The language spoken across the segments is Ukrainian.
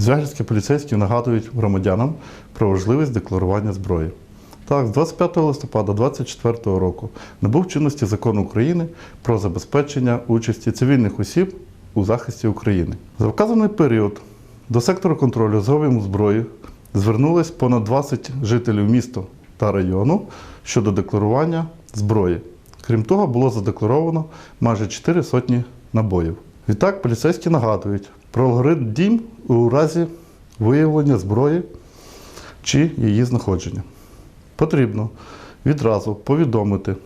Звягільські поліцейські нагадують громадянам про важливість декларування зброї. Так, з 25 листопада 2024 року набув чинності закон України про забезпечення участі цивільних осіб у захисті України. За вказаний період до сектору контролю з обігом зброї звернулись понад 20 жителів міста та району щодо декларування зброї. Крім того, було задекларовано майже 4 сотні набоїв. Відтак, поліцейські нагадують про алгоритм дій у разі виявлення зброї чи її знаходження. Потрібно відразу повідомити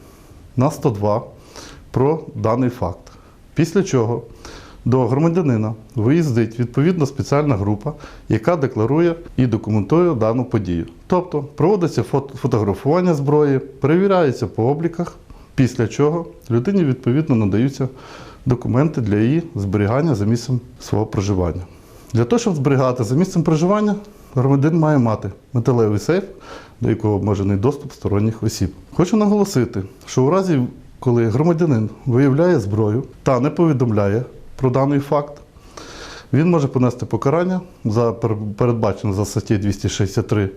на 102 про даний факт. Після чого до громадянина виїздить відповідна спеціальна група, яка декларує і документує дану подію. Тобто проводиться фото- фотографування зброї, перевіряється по обліках, після чого людині відповідно надаються документи для її зберігання за місцем свого проживання. Для того, щоб зберігати за місцем проживання, громадянин має мати металевий сейф, до якого обмежений доступ сторонніх осіб. Хочу наголосити, що у разі, коли громадянин виявляє зброю та не повідомляє про даний факт, він може понести покарання за передбачене за статтею 263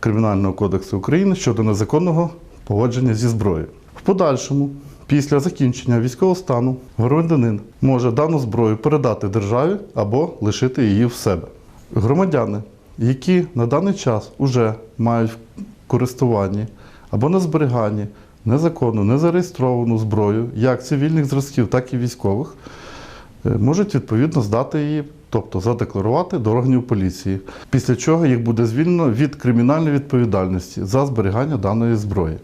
Кримінального кодексу України щодо незаконного поводження зі зброєю. В подальшому, після закінчення військового стану, громадянин може дану зброю передати державі або лишити її в себе. Громадяни, які на даний час вже мають в користуванні або на зберіганні незаконну, незареєстровану зброю, як цивільних зразків, так і військових, е, можуть відповідно здати її, тобто задекларувати до органів поліції, після чого їх буде звільнено від кримінальної відповідальності за зберігання даної зброї.